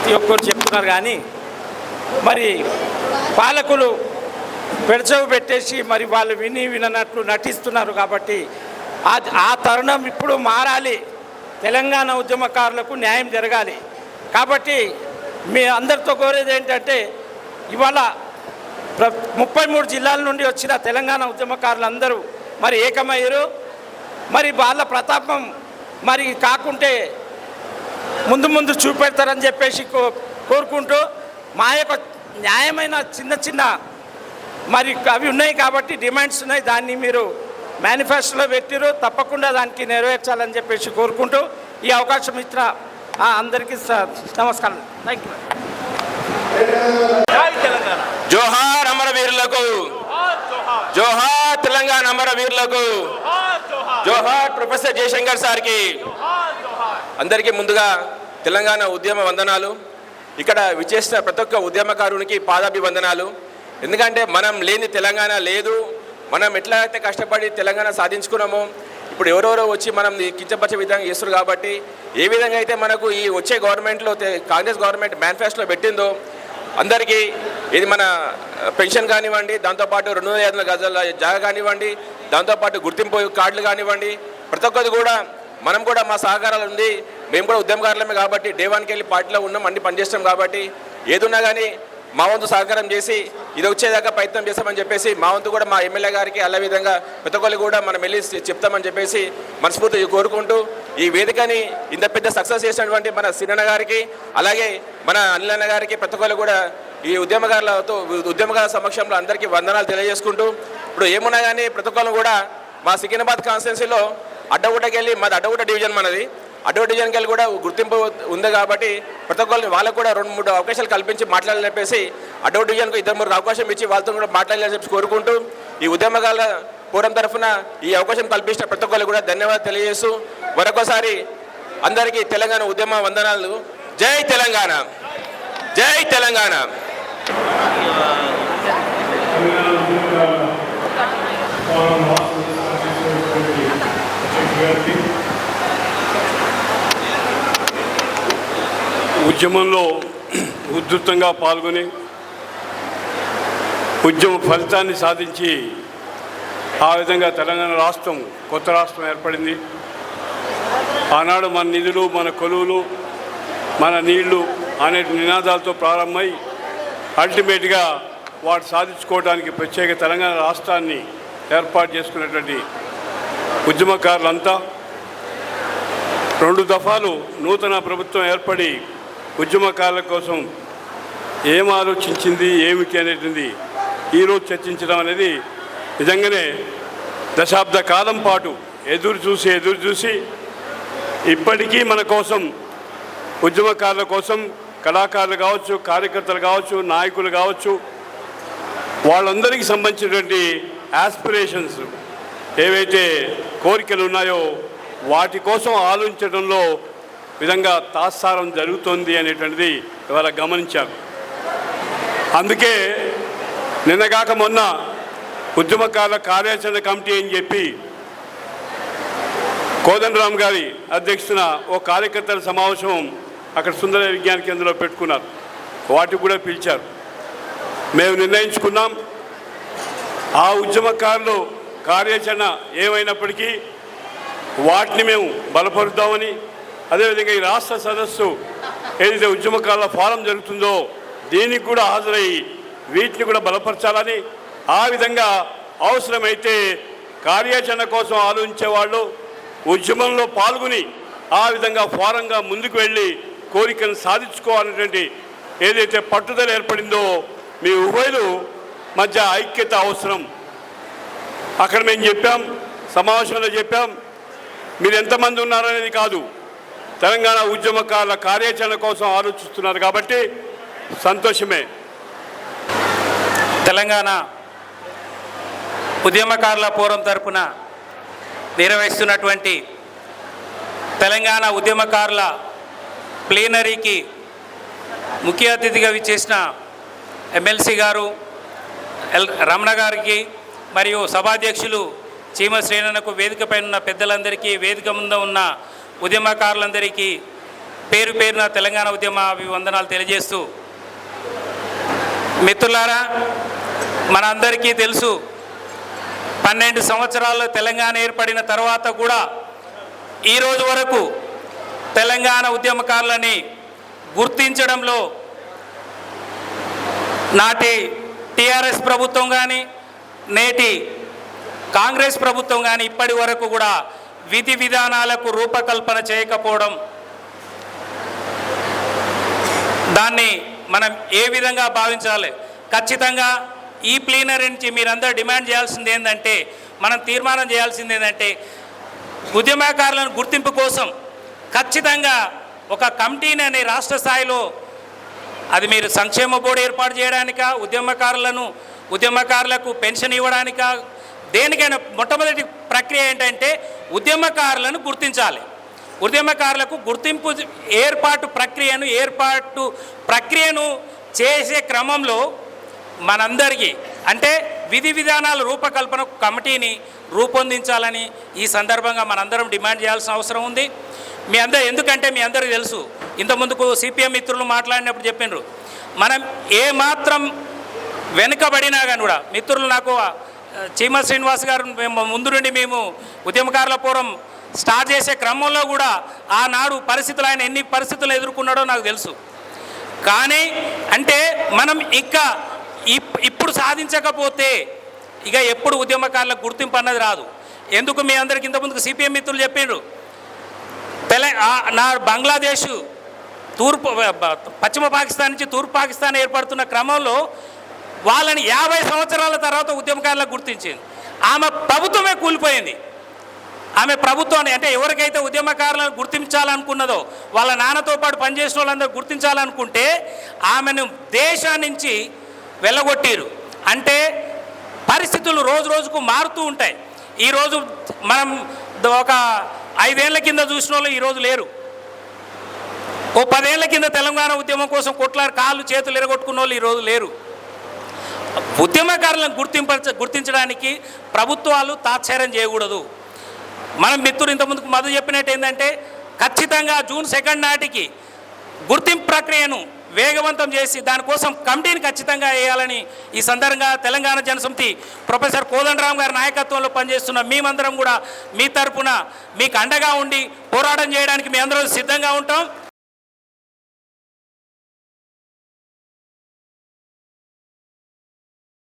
ప్రతి ఒక్కరు చెప్తున్నారు కానీ మరి పాలకులు పెడచవు పెట్టేసి మరి వాళ్ళు విని విననట్లు నటిస్తున్నారు కాబట్టి ఆ తరుణం ఇప్పుడు మారాలి. తెలంగాణ ఉద్యమకారులకు న్యాయం జరగాలి. కాబట్టి మీ అందరితో కోరేది ఏంటంటే ఇవాళ ప్ర ముప్పై మూడు జిల్లాల నుండి వచ్చిన తెలంగాణ ఉద్యమకారులందరూ మరి ఏకమయ్యారు. మరి వాళ్ళ ప్రతాపం మరి కాకుంటే ముందు ముందు చూపెడతారని చెప్పేసి కో- కోరుకుంటూ మా యొక్క న్యాయమైన చిన్న చిన్న మరి అవి ఉన్నాయి కాబట్టి డిమాండ్స్ ఉన్నాయి. దాన్ని మీరు మేనిఫెస్టోలో పెట్టిరు. తప్పకుండా దానికి నెరవేర్చాలని చెప్పేసి కోరుకుంటూ ఈ అవకాశం ఇచ్చిన ఆ, అందరికీ నమస్కారం థ్యాంక్ యూ జోహార్ అమరవీరులకు జోహార్ తెలంగాణ అమరవీరులకు జోహార్ ప్రొఫెసర్ జయశంకర్ సార్కి. అందరికీ ముందుగా తెలంగాణ ఉద్యమ వందనాలు. ఇక్కడ విచేసిన ప్రతి ఒక్క ఉద్యమకారునికి పాదాభివందనాలు. ఎందుకంటే మనం లేని తెలంగాణ లేదు. మనం ఎట్లా అయితే కష్టపడి తెలంగాణ సాధించుకున్నామో ఇప్పుడు ఎవరెవరో వచ్చి మనం కించపరిచే విధంగా చేస్తారు కాబట్టి ఏ విధంగా అయితే మనకు ఈ వచ్చే గవర్నమెంట్లో కాంగ్రెస్ గవర్నమెంట్ మేనిఫెస్టోలో పెట్టిందో అందరికీ ఇది మన పెన్షన్ కానివ్వండి దాంతోపాటు రెండు వందల ఐదు గజాల జాగా కానివ్వండి దాంతోపాటు గుర్తింపు కార్డులు కానివ్వండి ప్రతి ఒక్కరు కూడా మనం కూడా మా సహకారాలు ఉంది. మేము కూడా ఉద్యమకారులమే కాబట్టి డే వన్కి వెళ్ళి పార్టీలో ఉన్నాం అన్ని పనిచేస్తాం కాబట్టి ఏదున్నా కానీ మా వంతు సహకారం చేసి ఇది వచ్చేదాకా ప్రయత్నం చేస్తామని చెప్పేసి మా వంతు కూడా మా ఎమ్మెల్యే గారికి అలా విధంగా ప్రతి కూడా మనం వెళ్ళి చెప్తామని చెప్పేసి మనస్ఫూర్తిగా కోరుకుంటూ ఈ వేదికని ఇంత పెద్ద సక్సెస్ చేసినటువంటి మన సినన్న గారికి అలాగే మన అనిలన్న గారికి ప్రతి కూడా ఈ ఉద్యమకారులతో ఉద్యమకారుల సమక్షంలో అందరికీ వందనాలు తెలియజేసుకుంటూ ఇప్పుడు ఏమున్నా కానీ ప్రతి కూడా మా సికింద్రాబాద్ కాన్స్టిట్యున్సీలో అడ్డగుట్టకి వెళ్ళి మాది అడ్డగుట్ట డివిజన్ మనది. అడ్డగుట్ట డివిజన్కి వెళ్ళి కూడా గుర్తింపు ఉంది కాబట్టి ప్రతి ఒక్కరిని వాళ్ళకు కూడా రెండు మూడు అవకాశాలు కల్పించి మాట్లాడాలని చెప్పేసి అడ్డగుట్ట డివిజన్కు ఇద్దరు మూడు అవకాశం ఇచ్చి వాళ్ళతో కూడా మాట్లాడాలని చెప్పి కోరుకుంటూ ఈ ఉద్యమకాల పూర్వం తరఫున ఈ అవకాశం కల్పించిన ప్రతి ఒక్కరికి కూడా ధన్యవాదాలు తెలియజేస్తూ మరొకసారి అందరికీ తెలంగాణ ఉద్యమ వందనాలు. జై తెలంగాణ! జై తెలంగాణ! ఉద్యమంలో ఉధృతంగా పాల్గొని ఉద్యమ ఫలితాన్ని సాధించి ఆ విధంగా తెలంగాణ రాష్ట్రం కొత్త రాష్ట్రం ఏర్పడింది. ఆనాడు మన నిధులు మన కొలువులు మన నీళ్ళు అనే నినాదాలతో ప్రారంభమై అల్టిమేట్గా వాటి సాధించుకోవడానికి ప్రత్యేక తెలంగాణ రాష్ట్రాన్ని ఏర్పాటు చేసుకున్నటువంటి ఉద్యమకారులంతా రెండు దఫాలు నూతన ప్రభుత్వం ఏర్పడి ఉద్యమకారుల కోసం ఏం ఆలోచించింది ఏమిటి అనేటిది ఈరోజు చర్చించడం అనేది నిజంగానే దశాబ్ద కాలం పాటు ఎదురు చూసి ఎదురు చూసి ఇప్పటికీ మన కోసం ఉద్యమకారుల కోసం కళాకారులు కావచ్చు కార్యకర్తలు కావచ్చు నాయకులు కావచ్చు వాళ్ళందరికీ సంబంధించినటువంటి ఆస్పిరేషన్స్ ఏవైతే కోరికలు ఉన్నాయో వాటి కోసం ఆలోచించడంలో విధంగా తాత్సారం జరుగుతోంది అనేటువంటిది ఇవాళ గమనించారు. అందుకే నిన్నగాక మొన్న ఉద్యమకారుల కార్యాచరణ కమిటీ అని చెప్పి కోదండరామ్ గారి అధ్యక్షతన ఓ కార్యకర్తల సమావేశం అక్కడ సుందర విజ్ఞాన కేంద్రంలో పెట్టుకున్నారు. వాటికి కూడా పిలిచారు. మేము నిర్ణయించుకున్నాం. ఆ ఉద్యమకారులు కార్యాచరణ ఏమైనప్పటికీ వాటిని మేము బలపరుద్దామని అదేవిధంగా ఈ రాష్ట్ర సదస్సు ఏదైతే ఉద్యమకాల ఫారం జరుగుతుందో దీనికి కూడా హాజరై వీటిని కూడా బలపరచాలని ఆ విధంగా అవసరమైతే కార్యాచరణ కోసం ఆలోచించే వాళ్ళు ఉద్యమంలో పాల్గొని ఆ విధంగా ఫారంగా ముందుకు వెళ్ళి కోరికను సాధించుకోవాలనేటువంటి ఏదైతే పట్టుదల ఏర్పడిందో మీ ఉభయలు మధ్య ఐక్యత అవసరం. అక్కడ మేము చెప్పాం సమావేశంలో చెప్పాం మీరు ఎంతమంది ఉన్నారనేది కాదు. తెలంగాణ ఉద్యమకారుల కార్యాచరణ కోసం ఆలోచిస్తున్నారు కాబట్టి సంతోషమే. తెలంగాణ ఉద్యమకారుల పూర్వం తరపున నిర్వహిస్తున్నటువంటి తెలంగాణ ఉద్యమకారుల ప్లీనరీకి ముఖ్య అతిథిగా విచ్చేసిన ఎమ్మెల్సీ గారు ఎల్ రమణ గారికి మరియు సభాధ్యక్షులు చీమ శ్రేణులకు వేదికపై ఉన్న పెద్దలందరికీ వేదిక ముందు ఉన్న ఉద్యమకారులందరికీ పేరు పేరున తెలంగాణ ఉద్యమ అభివందనాలు తెలియజేస్తూ మిత్రులారా మనందరికీ తెలుసు పన్నెండు సంవత్సరాల్లో తెలంగాణ ఏర్పడిన తర్వాత కూడా ఈ రోజు వరకు తెలంగాణ ఉద్యమకారులని గుర్తించడంలో నాటి టీఆర్ఎస్ ప్రభుత్వం కానీ నేటి కాంగ్రెస్ ప్రభుత్వం కానీ ఇప్పటి వరకు కూడా విధి విధానాలకు రూపకల్పన చేయకపోవడం దాన్ని మనం ఏ విధంగా భావించాలి? ఖచ్చితంగా ఈ ప్లీనరీ నుంచి మీరందరూ డిమాండ్ చేయాల్సింది ఏంటంటే మనం తీర్మానం చేయాల్సింది ఏంటంటే ఉద్యమకారులను గుర్తింపు కోసం ఖచ్చితంగా ఒక కమిటీని అనే రాష్ట్ర స్థాయిలో అది మీరు సంక్షేమ బోర్డు ఏర్పాటు చేయడానికా ఉద్యమకారులను ఉద్యమకారులకు పెన్షన్ ఇవ్వడానికా దేనికైనా మొట్టమొదటి ప్రక్రియ ఏంటంటే ఉద్యమకారులను గుర్తించాలి. ఉద్యమకారులకు గుర్తింపు ఏర్పాటు ప్రక్రియను ఏర్పాటు ప్రక్రియను చేసే క్రమంలో మనందరికీ అంటే విధి విధానాల రూపకల్పన కమిటీని రూపొందించాలని ఈ సందర్భంగా మనందరం డిమాండ్ చేయాల్సిన అవసరం ఉంది. మీ అందరు ఎందుకంటే మీ అందరికీ తెలుసు ఇంతకుముందుకు సిపిఎం మిత్రులు మాట్లాడినప్పుడు చెప్పినారు మనం ఏ మాత్రం వెనుకబడినా కానీ కూడా మిత్రులు నాకు చీమ శ్రీనివాస్ గారు మేము ముందు నుండి మేము ఉద్యమకారుల పూర్వం స్టార్ట్ చేసే క్రమంలో కూడా ఆనాడు పరిస్థితులు ఆయన ఎన్ని పరిస్థితులు ఎదుర్కొన్నాడో నాకు తెలుసు. కానీ అంటే మనం ఇంకా ఇప్- ఇప్పుడు సాధించకపోతే ఇక ఎప్పుడు ఉద్యమకారులకు గుర్తింపు అన్నది రాదు. ఎందుకు మీ అందరికి ఇంతకుముందుకు సిపిఎం మిత్రులు చెప్పిండ్రు తెల నా బంగ్లాదేశ్ తూర్పు పశ్చిమ పాకిస్తాన్ నుంచి తూర్పు పాకిస్తాన్ ఏర్పడుతున్న క్రమంలో వాళ్ళని యాభై సంవత్సరాల తర్వాత ఉద్యమకారులకు గుర్తించింది. ఆమె ప్రభుత్వమే కూలిపోయింది. ఆమె ప్రభుత్వాన్ని అంటే ఎవరికైతే ఉద్యమకారులను గుర్తించాలనుకున్నదో వాళ్ళ నాన్నతో పాటు పనిచేసిన వాళ్ళందరూ గుర్తించాలనుకుంటే ఆమెను దేశా నుంచి వెళ్ళగొట్టారు. అంటే పరిస్థితులు రోజు రోజుకు మారుతూ ఉంటాయి. ఈరోజు మనం ఒక ఐదేళ్ళ కింద చూసిన వాళ్ళు ఈరోజు లేరు. ఓ పదేళ్ళ కింద తెలంగాణ ఉద్యమం కోసం కొట్లాడి కాళ్ళు చేతులు ఎరగొట్టుకున్న వాళ్ళు ఈరోజు లేరు. ఉద్యమకారులను గుర్తింప గుర్తించడానికి ప్రభుత్వాలు తాత్సారం చేయకూడదు. మనం మిత్రులు ఇంతకుముందుకు మధు చెప్పినట్టు ఏంటంటే ఖచ్చితంగా జూన్ సెకండ్ నాటికి గుర్తింపు ప్రక్రియను వేగవంతం చేసి దానికోసం కమిటీని ఖచ్చితంగా వేయాలని ఈ సందర్భంగా తెలంగాణ జనసమితి ప్రొఫెసర్ కోదండరామ్ గారి నాయకత్వంలో పనిచేస్తున్న మేమందరం కూడా మీ తరపున మీకు అండగా ఉండి పోరాటం చేయడానికి మీ అందరం సిద్ధంగా ఉంటాం.